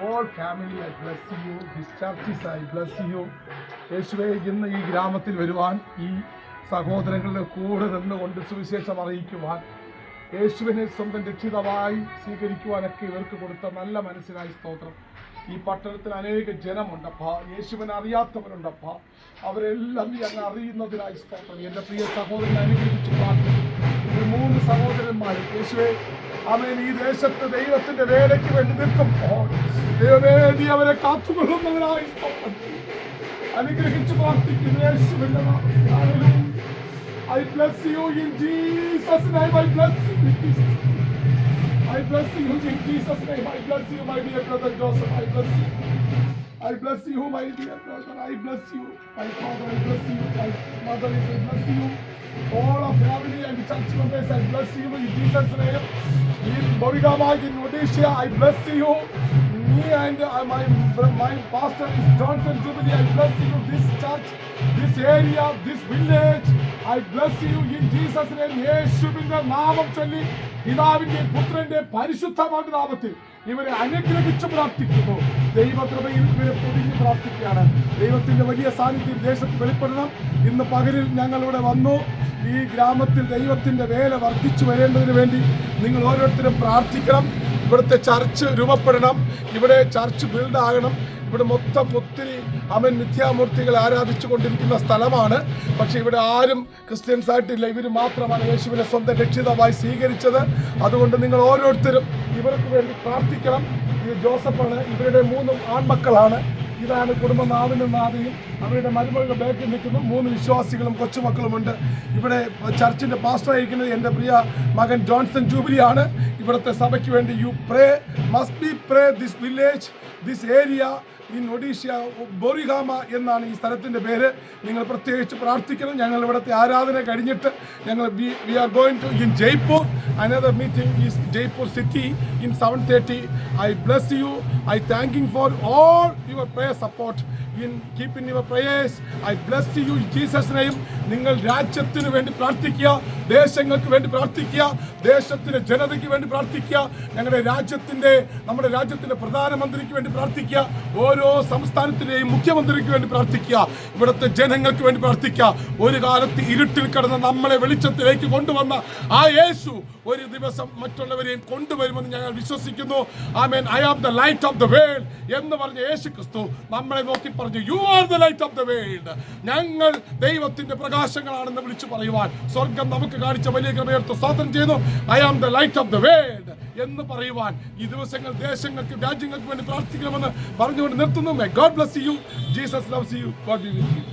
all family I bless you this churches I bless you യേശുവെ ഇന്ന് ഈ ഗ്രാമത്തിൽ വരുവാൻ ഈ സഹോദരങ്ങളുടെ കൂടെ നിന്നുകൊണ്ട് സുവിശേഷം അറിയിക്കുവാൻ യേശുവിനെ സ്വന്തം രക്ഷിതമായി സ്വീകരിക്കുവാനൊക്കെ ഇവർക്ക് കൊടുത്ത നല്ല മനസ്സിനായി സ്തോത്രം. ഈ പട്ടണത്തിൽ അനേക ജനമുണ്ടപ്പ. യേശുവിനെ അറിയാത്തവരുണ്ടപ്പ. അവരെല്ലാം ഞങ്ങൾ അറിയുന്നതിനായി സ്തോത്രം. എന്റെ പ്രിയ സഹോദരനെ അനുഗ്രഹിച്ചു മൂന്ന് സഹോദരന്മാരും യേശുവെ അവൻ ഈ ദേശത്ത് ദൈവത്തിന്റെ വേലയ്ക്ക് വേണ്ടി നിൽക്കുമ്പോൾ ദൈവമേ നീ അവരെ കാത്തുകൊള്ളുന്നതിനായി സ്തോത്രം അനുഗ്രഹിച്ചു പ്രാർത്ഥിക്കുന്നു. I bless you in Jesus' name. I bless you. I bless you in Jesus' name. I bless you, my dear brother Joseph. I bless you. I bless you, my dear brother. I bless you. My father, I bless you. My mother is I bless you. All of family and church members, I bless you in Jesus' name. In Borigama, in Odisha, I bless you. Me and uh, my my pastor is Johnson Jubilee. I bless you. This church, this area, this village. I bless you in Jesus' name. യേശുവിന്റെ നാമം ചൊല്ലി പിതാവിന്റെ പുത്രന്റെ പരിശുദ്ധമായ നാമത്തിൽ ഇവരെ അനുഗ്രഹിച്ചു പ്രാർത്ഥിക്കുന്നു. ദൈവകൃപയിൽ ഇവരെ പൊതിഞ്ഞ് പ്രാർത്ഥിക്കുകയാണ്. ദൈവത്തിന്റെ വലിയ സാന്നിധ്യം ദേശത്ത് വെളിപ്പെടണം. ഇന്ന് പകലിൽ ഞങ്ങൾ ഇവിടെ വന്നു. ഈ ഗ്രാമത്തിൽ ദൈവത്തിന്റെ വേല വർദ്ധിച്ചു വരേണ്ടതിന് വേണ്ടി നിങ്ങൾ ഓരോരുത്തരും പ്രാർത്ഥിക്കണം. ഇവിടുത്തെ ചർച്ച് രൂപപ്പെടണം. ഇവിടെ ചർച്ച് ബിൽഡ് ആകണം ഇവിടെ മൊത്തം ഒത്തിരി അവൻ മിഥ്യാമൂർത്തികൾ ആരാധിച്ചു കൊണ്ടിരിക്കുന്ന സ്ഥലമാണ്. പക്ഷെ ഇവിടെ ആരും ക്രിസ്ത്യൻസ് ആയിട്ടില്ല ഇവർ മാത്രമാണ് യേശുവിനെ സ്വന്തം രക്ഷിതമായി സ്വീകരിച്ചത്. അതുകൊണ്ട് നിങ്ങൾ ഓരോരുത്തരും ഇവർക്ക് വേണ്ടി പ്രാർത്ഥിക്കണം. ഇത് ജോസഫാണ്. ഇവരുടെ മൂന്നും ആൺമക്കളാണ്. ഇതാണ് കുടുംബ. നാവിനും നാവിയും അവരുടെ മരുമകളുടെ ബാക്കിൽ നിൽക്കുന്നു. മൂന്ന് വിശ്വാസികളും കൊച്ചുമക്കളുമുണ്ട്. ഇവിടെ ചർച്ചിന്റെ പാസ്റ്റർ അയക്കുന്നത് എന്റെ പ്രിയ മകൻ ജോൺസൺ ജൂബിലിയാണ്. ഇവിടുത്തെ സഭയ്ക്ക് വേണ്ടി you pray must be pray this village this area in Odisha Borigama എന്നാണ് ഈ സ്ഥലത്തിന്റെ പേര്. നിങ്ങൾ പ്രത്യേകിച്ച് പ്രാർത്ഥിക്കണം. ഞങ്ങൾ ഇവിടുത്തെ ആരാധന കഴിഞ്ഞിട്ട് ഞങ്ങൾ we are going to in Jaipur. Another meeting is Jaipur city in seven thirty I bless you I thanking for all your pay support in keep in your prayers. I bless you Jesus നെയ്യും നിങ്ങൾ രാജ്യത്തിന് വേണ്ടി പ്രാർത്ഥിക്കുക. ദേശങ്ങൾക്ക് വേണ്ടി പ്രാർത്ഥിക്കുക. ദേശത്തിന്റെ ജനതയ്ക്ക് വേണ്ടി പ്രാർത്ഥിക്കുക. ഞങ്ങളുടെ രാജ്യത്തിന്റെ നമ്മുടെ രാജ്യത്തിന്റെ പ്രധാനമന്ത്രിക്ക് വേണ്ടി പ്രാർത്ഥിക്കുക. ഓരോ സംസ്ഥാനത്തിന്റെയും മുഖ്യമന്ത്രിക്ക് വേണ്ടി പ്രാർത്ഥിക്കുക. ഇവിടുത്തെ ജനങ്ങൾക്ക് വേണ്ടി പ്രാർത്ഥിക്കുക. ഒരു കാലത്ത് ഇരുട്ടിൽ കിടന്ന നമ്മളെ വെളിച്ചത്തിലേക്ക് കൊണ്ടുവന്ന ആ യേശു ഒരു ദിവസം മറ്റുള്ളവരെയും കൊണ്ടുവരുമെന്ന് ഞങ്ങൾ വിശ്വസിക്കുന്നു. I mean I am the light of the world എന്ന് പറഞ്ഞ യേശു ക്രിസ്തു നമ്മളെ നോക്കി പറഞ്ഞു you are the light of the world ഞങ്ങൾ ദൈവത്തിന്റെ പ്രകാശങ്ങളാണെന്ന് വിളിച്ചു പറയുവാൻ സ്വർഗം നമുക്ക് കാണിച്ച വലിയ കൃപയെടുത്ത് സ്വാതന്ത്ര്യം ചെയ്യുന്നു I am the light of the world എന്ന് പറയുവാൻ ഈ ദിവസങ്ങൾ ദേശങ്ങൾക്ക് രാജ്യങ്ങൾക്ക് വേണ്ടി പ്രാർത്ഥിക്കണമെന്ന് പറഞ്ഞുകൊണ്ട് നിർത്തുന്നു. God bless you Jesus loves you God be with you